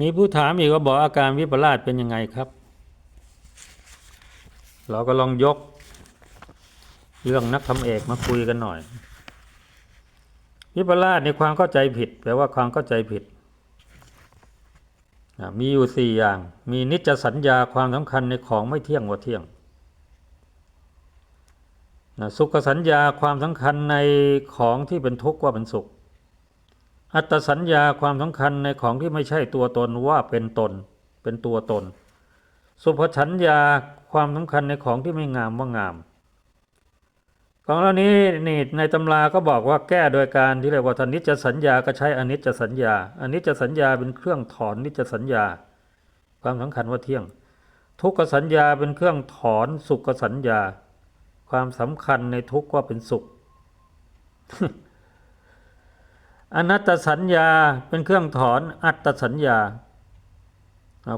มีผู้ถามอีกว่าบอกอาการวิปลาสเป็นยังไงครับ เราก็ลองยก เรื่องนักธรรมเอกมาคุยกันหน่อย วิปลาสในความเข้าใจผิด แปลว่าความเข้าใจผิด มีอยู่สี่อย่าง มีนิจสัญญาความสำคัญในของไม่เที่ยงว่าเที่ยงสุขสัญญาความสำคัญในของที่เป็นทุกข์ว่าเป็นสุข อัตสัญญาความสำคัญในของที่ไม่ใช่ตัวตนว่าเป็นตน เป็นตัวตน สุภชัญญาความสำคัญในของที่ไม่งามว่างาม ของเหล่านี้นี่ในตำราก็บอกว่าแก้โดยการที่เรียกว่าทนิจจสัญญาก็ใช้อนิจจสัญญาอนิจจสัญญาเป็นเครื่องถอนนิจจสัญญา ความสำคัญว่าเที่ยง ทุกขสัญญาเป็นเครื่องถอนสุขสัญญา ความสำคัญในทุกข์ว่าเป็นสุข อนัตตสัญญาเป็นเครื่องถอนอัตตสัญญา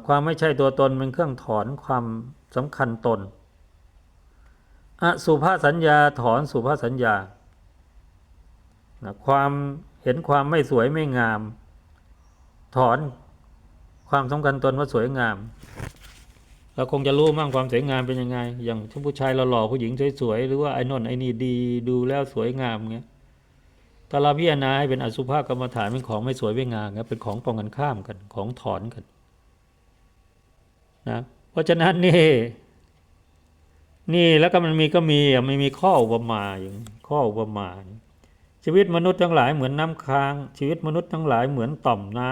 ความไม่ใช่ตัวตนเป็นเครื่องถอนความสำคัญตน อสุภาสัญญาถอนสุภาสัญญา ความเห็นความไม่สวยไม่งาม ถอนความสำคัญตนว่าสวยงาม เราคงจะรู้มั่งความสวยงามเป็นยังไง อย่างช่นผู้ชายเราหล่อผู้หญิงสวยๆหรือว่าไอ้นนท์ไอ้นี่ดีดูแล้วสวยงามเงี้ย ถ้าเราพิจารณาให้เป็นอสุภกรรมฐานเป็นของไม่สวยไม่งามเงี้ยเป็นของตรงกันข้ามกันของถอนกันนะเพราะฉะนั้นนี่นี่แล้วก็มันมีก็มีไม่มีข้ออุปมาอย่างข้ออุปมาชีวิตมนุษย์ทั้งหลายเหมือนน้ำค้าง ชีวิตมนุษย์ทั้งหลายเหมือนต่อมน้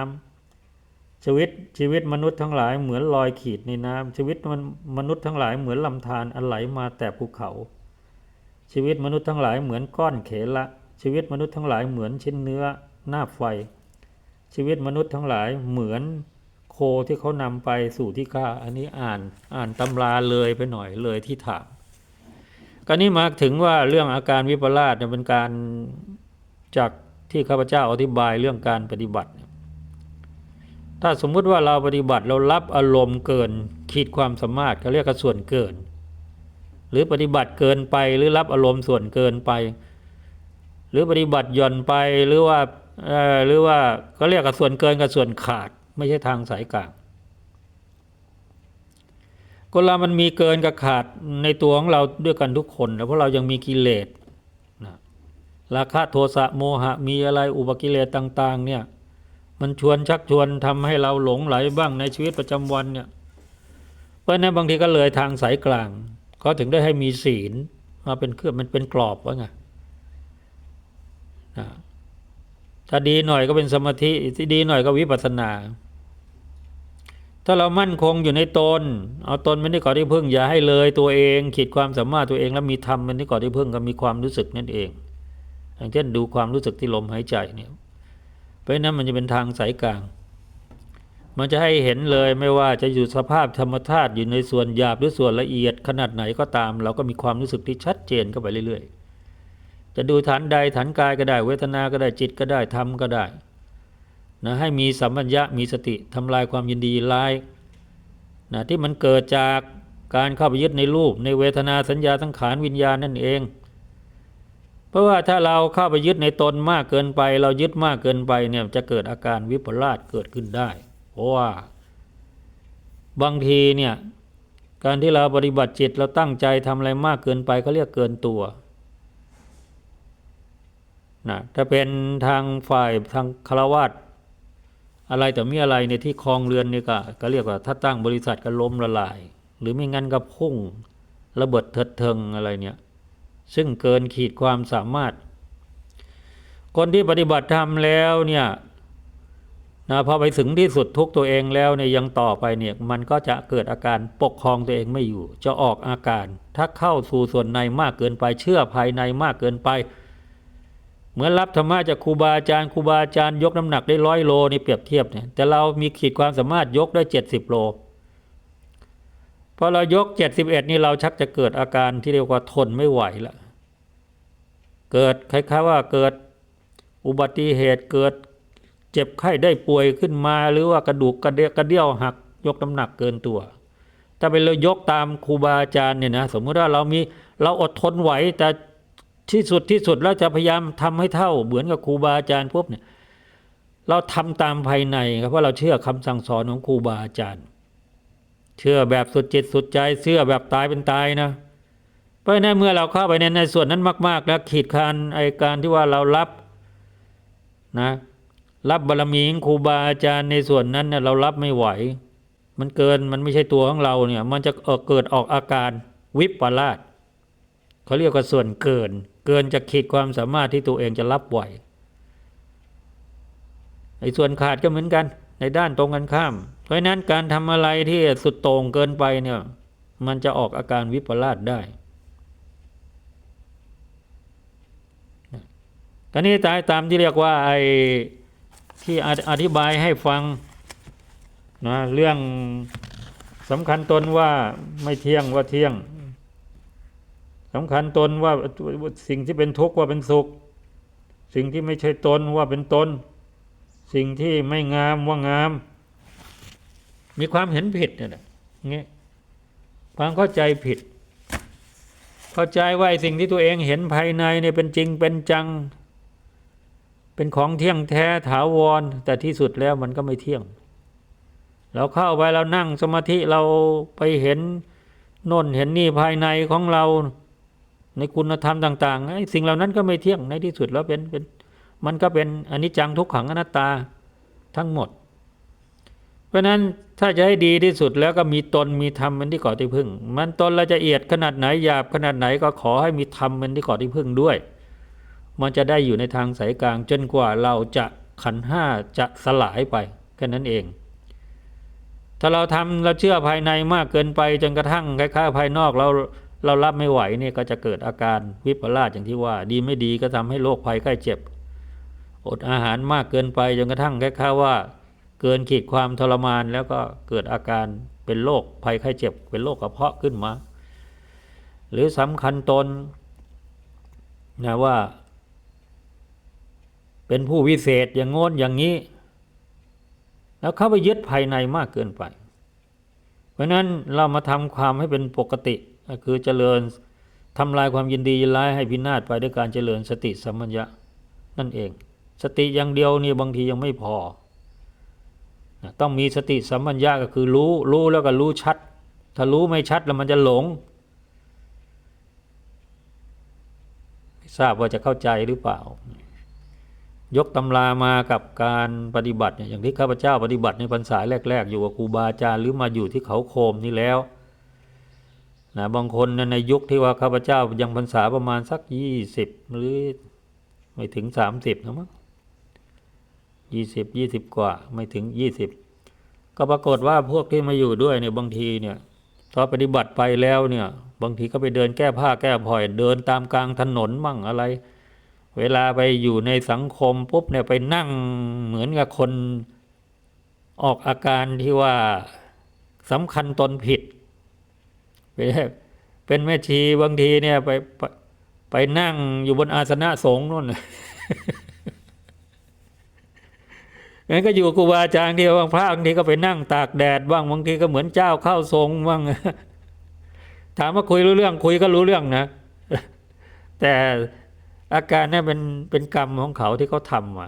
ำชีวิตชีวิตมนุษย์ทั้งหลายเหมือนรอยขีดในน้ำชีวิตมันมนุษย์ทั้งหลายเหมือนลำธารอันไหลมาแต่ภูเขา ชีวิตมนุษย์ทั้งหลายเหมือนก้อนเขละ ชีวิตมนุษย์ทั้งหลายเหมือนชิ้นเนื้อหน้าไฟ ชีวิตมนุษย์ทั้งหลายเหมือนโคที่เขานำไปสู่ที่ฆ่า อันนี้อ่านอ่านตำราเลยไปหน่อยเลยที่ถามก็นี้มาถึงว่าเรื่องอาการวิปลาสเนี่ยเป็นการจากที่ข้าพเจ้าอธิบายเรื่องการปฏิบัติ ถ้าสมมุติว่าเราปฏิบัติเรารับอารมณ์เกินขีดความสามารถเขาเรียกว่าส่วนเกิน หรือปฏิบัติเกินไปหรือรับอารมณ์ส่วนเกินไป หรือปฏิบัติหย่อนไปหรือว่าหรือว่าก็เรียกกับส่วนเกินกับส่วนขาด ไม่ใช่ทางสายกลางคนเรามันมีเกินกับขาดในตัวของเราด้วยกันทุกคนนะเพราะเรายังมีกิเลสนะราคะโทสะโมหะมีอะไรอุปกิเลสต่าง ๆ เนี่ย มันชวนชักชวนทำให้เราหลงไหลบ้างในชีวิตประจำวันเนี่ยเพราะนั้นบางทีก็เลยทางสายกลางเขาถึงได้ให้มีศีลมาเป็นเครื่องมันเป็นกรอบว่าไง ถ้าดีหน่อยก็เป็นสมาธิที่ดีหน่อยก็วิปัสสนา ถ้าเรามั่นคงอยู่ในตน เอาตนเป็นที่ก่อที่พึ่งอย่าให้เลยตัวเองขีดความสามารถตัวเองแล้วมีธรรมเป็นที่ก่อที่พึ่งก็มีความรู้สึกนั่นเอง อย่างเช่นดูความรู้สึกที่ลมหายใจเนี่ยเพราะนั้นมันจะเป็นทางสายกลาง มันจะให้เห็นเลยไม่ว่าจะอยู่สภาพธรรมธาตุอยู่ในส่วนหยาบหรือส่วนละเอียดขนาดไหนก็ตาม เราก็มีความรู้สึกที่ชัดเจนเข้าไปเรื่อยๆ จะดูฐานใดฐานกายก็ได้ เวทนาก็ได้จิตก็ได้ธรรมก็ได้นะให้มีสัมปัญญะมีสติทำลายความยินดีร้ายนะที่มันเกิดจากการเข้าไปยึดในรูป ในเวทนาสัญญาสังขารวิญญาณนั่นเอง เพราะว่าถ้าเราเข้าไปยึดในตนมากเกินไป เรายึดมากเกินไปเนี่ยจะเกิดอาการวิปลาสเกิดขึ้นได้ เพราะว่า บางทีเนี่ยการที่เราปฏิบัติจิตเราตั้งใจทำอะไรมากเกินไปเขาเรียกเกินตัว นะถ้าเป็นทางฝ่ายทางคารวาสอะไรแต่มีอะไรในที่คลองเรือนนี่ก็ก็เรียกว่าถ้าตั้งบริษัทก็ล้มละลาย หรือไม่งั้นก็พุ่งระเบิดเถิดเทิงอะไรเนี่ยซึ่งเกินขีดความสามารถ คนที่ปฏิบัติธรรมแล้วเนี่ยนะพอไปถึงที่สุดทุกตัวเองแล้วเนี่ยยังต่อไปเนี่ยมันก็จะเกิดอาการปกครองตัวเองไม่อยู่ จะออกอาการ ถ้าเข้าสู่ส่วนในมากเกินไปเชื่อภายในมากเกินไป มือนรับธรรมะจากครูบาอาจารย์ครูบาอาจารย์ยกน้ำหนักได้ร้อยโลนี่เปรียบเทียบเนี่ยแต่เรามีขีดความสามารถยกได้เจ็ดสิบโลพอเรายกเจ็ดสิบเอ็ดนี่เราชักจะเกิดอาการที่เรียกว่าทนไม่ไหวละเกิดคล้ายๆว่าเกิดอุบัติเหตุเกิดเจ็บไข้ได้ป่วยขึ้นมา หรือว่ากระดูกกระเดียกระเดี่ยวหัก ยกน้ำหนักเกินตัว ถ้าเป็นเรายกตามครูบาอาจารย์เนี่ยนะสมมติว่าเรามีเราอดทนไหวแต่ ที่สุดที่สุดแล้วจะพยายามทำให้เท่าเหมือนกับครูบาอาจารย์พวกเนี่ยเราทำตามภายในครับเพราะเราเชื่อคำสั่งสอนของครูบาอาจารย์ เชื่อแบบสุดจิตสุดใจเชื่อแบบตายเป็นตายนะเพราะนั้นเมื่อเราเข้าไปในในส่วนนั้นมาก ๆ แล้วขีดคานไอการที่ว่าเรารับนะรับบารมีของครูบาอาจารย์ในส่วนนั้นเนี่ยเรารับไม่ไหว มันเกินมันไม่ใช่ตัวของเราเนี่ย มันจะเเกิดออกอาการวิปลาส เขาเรียกว่าส่วนเกิน เกินจากขีดความสามารถที่ตัวเองจะรับไหวไอ้ส่วนขาดก็เหมือนกัน ในด้านตรงกันข้าม เพราะนั้นการทำอะไรที่สุดโต่งเกินไปเนี่ย มันจะออกอาการวิปลาสได้ตอนนี้ตายตามที่เรียกว่าไอ้ที่ออธิบายให้ฟังนะเรื่องสำคัญตนว่าไม่เที่ยงว่าเที่ยง สำคัญตนว่าสิ่งที่เป็นทุกข์ว่าเป็นสุข สิ่งที่ไม่ใช่ตนว่าเป็นตน สิ่งที่ไม่งามว่างาม มีความเห็นผิดเนี่ยแหละเงี้ยความเข้าใจผิด เข้าใจว่าไอ้สิ่งที่ตัวเองเห็นภายในเนี่ยเป็นจริงเป็นจัง เป็นของเที่ยงแท้ถาวร แต่ที่สุดแล้วมันก็ไม่เที่ยง เราเข้าไปเรานั่งสมาธิเราไปเห็นน่นเห็นนี่ภายในของเรา ในคุณธรรมต่างๆไอ้สิ่งเหล่านั้นก็ไม่เที่ยงในที่สุดแล้วเป็นเป็นมันก็เป็นอนิจจังทุกขังอนัตตาทั้งหมด เพราะนั้นถ้าจะให้ดีที่สุดแล้วก็มีตนมีธรรมเป็นที่เกาะที่พึ่ง มันตนเราจะเอียดขนาดไหนหยาบขนาดไหนก็ขอให้มีธรรมเป็นที่เกาะที่พึ่งด้วย มันจะได้อยู่ในทางสายกลางจนกว่าเราจะขันห้าจะสลายไปแค่นั้นเอง ถ้าเราทำเราเชื่อภายในมากเกินไปจนกระทั่งคล้ายๆภายนอกเรา เรารับไม่ไหวเนี่ยก็จะเกิดอาการวิปลาสอย่างที่ว่า ดีไม่ดีก็ทำให้โรคภัยไข้เจ็บ อดอาหารมากเกินไปจนกระทั่งแคล้าว่า เกินขีดความทรมานแล้วก็เกิดอาการเป็นโรคภัยไข้เจ็บ เป็นโรคกระเพาะขึ้นมา หรือสำคัญตนนะว่า เป็นผู้วิเศษอย่างโน้นอย่างนี้ แล้วเข้าไปยึดภายในมากเกินไป เพราะนั้นเรามาทำความให้เป็นปกติ คือเจริญทำลายความยินดียินร้ายให้พินาศไปด้วยการเจริญสติสัมมัญญะนั่นเอง สติอย่างเดียวนี่บางทียังไม่พอ ต้องมีสติสัมมัญญะก็คือรู้รู้แล้วก็รู้ชัด ถ้ารู้ไม่ชัดแล้วมันจะหลงไม่ทราบว่าจะเข้าใจหรือเปล่า ยกตำรามากับการปฏิบัติอย่างที่ข้าพเจ้าปฏิบัติในพรรษาแรก ๆ อยู่กับครูบาอาจารย์หรือมาอยู่ที่เขาโคมนี่แล้ว นะบางคนในยุคที่ว่าข้าพเจ้ายังพรรษาประมาณสักยี่สิบหรือไม่ถึงสามสิบนะมั้งยี่สิบยี่สิบกว่าไม่ถึงยี่สิบก็ปรากฏว่าพวกที่มาอยู่ด้วยเนี่ยบางทีเนี่ยตอนปฏิบัติไปแล้วเนี่ย บางทีก็ไปเดินแก้ผ้าแก้ผ่อยเดินตามกลางถนนมั่งอะไร เวลาไปอยู่ในสังคมปุ๊บเนี่ยไปนั่งเหมือนกับคนออกอาการที่ว่าสำคัญตนผิด เป็นแม่ชีบางทีเนี่ยไปไปไปนั่งอยู่บนอาสนะสงฆ์นู่นงั้นก็อยู่ครูบาอาจารย์ที่บางพระบางทีก็ไปนั่งตากแดดบ้างบางทีก็เหมือนเจ้าเข้าทรงบ้างถามว่าคุยรู้เรื่องคุยก็รู้เรื่องนะ แต่อาการนี่เป็นเป็นกรรมของเขาที่เขาทำมา